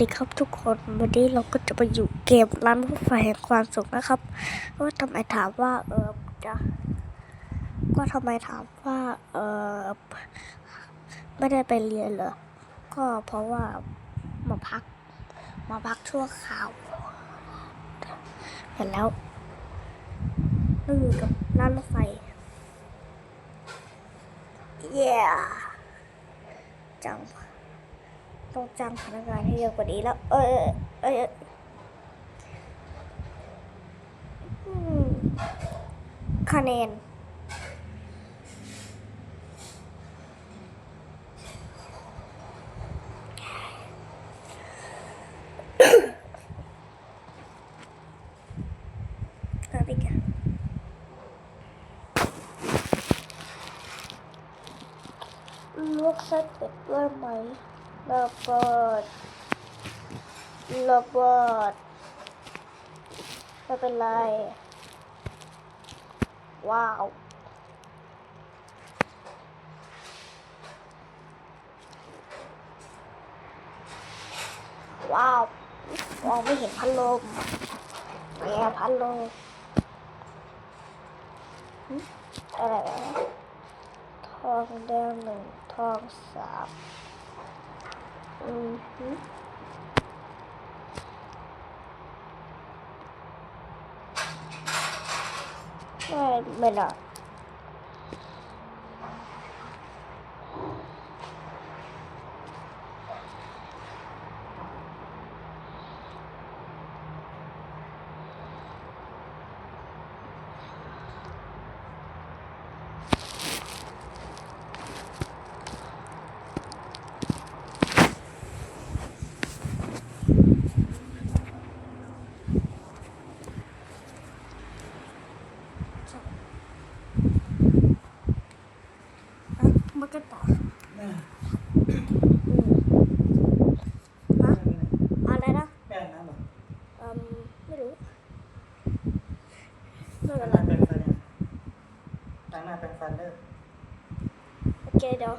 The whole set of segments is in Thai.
ดีครับทุกคนวันนี้เราก็จะไปอยู่เกมร้านรถไฟแห่งความสุขนะครับว่าทำไมถามว่าเออจะก็ทำไมถามว่าเออไม่ได้ไปเรียนเหรอก็เพราะว่ามาพัก มาพักชั่วคราวเห็นแล้วเราอยู่กับร้านรถไฟเย้จัง ต้องจ้างพนักงานให้เยอะกว่านี้แล้ว เออเออคะแนนครับอีกอะลวกไส้เป็ดด้วยไหม ระเบิดระเบิดไม่เป็นไร ว้าว ว้าวมองไม่เห็นพัดลมแง่พัดลมอะไรทองแดงหนึ่งทองสาม อืมฮึไม่ไม่ได้อะมันก็ต่ออืมฮะอะไรนะ แม่น้ำเหรอ อืมไม่รู้ไม่ ล้า เป็ ง น ห ไร น้าแปรงฟันเนี่ยล้าง หน้าแปรงฟันเด้อโอเคเดี๋ยว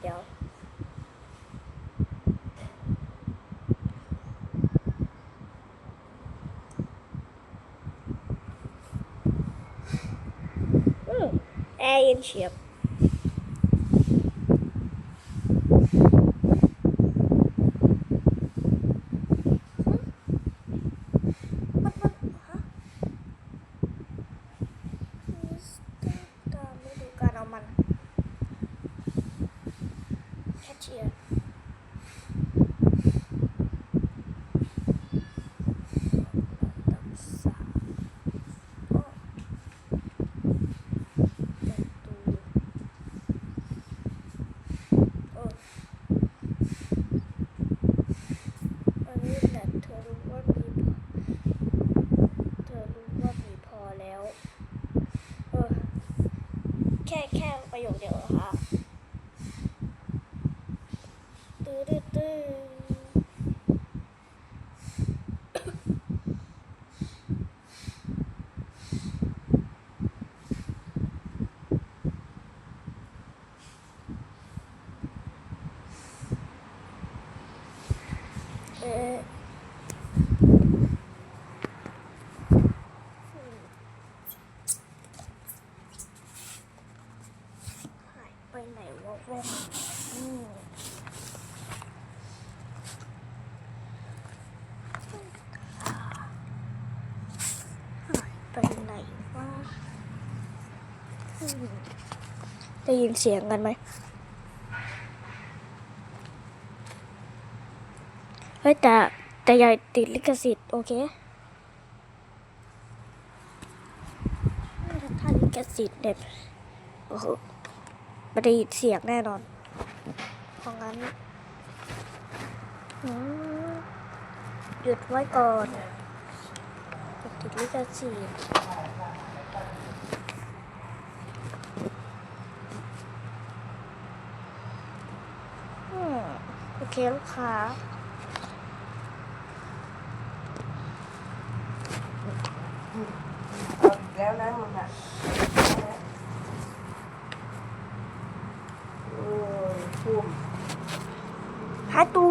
เดี๋ยวอืมแอร์เย็นเฉียบ มันมันฮะมิสเตอร์การไม่ดูการเอามัน แคชเชียร์ตักสามโอ้ประตูโอ้อันนี้แหละเธอรู้ว่ามี เธอรู้ว่ามีพอแล้ว เออ แค่แค่ประโยคเดียวเหรอคะตื้อตื้อตื้อเออ ไปไหนวะแว่นอืมไปไหนวะได้ยินเสียงกันไหมเฮ้ยแต่แต่ย่าติดลิขสิทธิ์โอเคถ้าลิขสิทธิ์เนี่ยโอ้โห ไม่ได้ยินเสียงแน่นอน เพราะงั้นหยุดไว้ก่อนติดลิขสิทธิ์โอเคลูกค้าแล้วนะมึงอะ ภูมิพระตู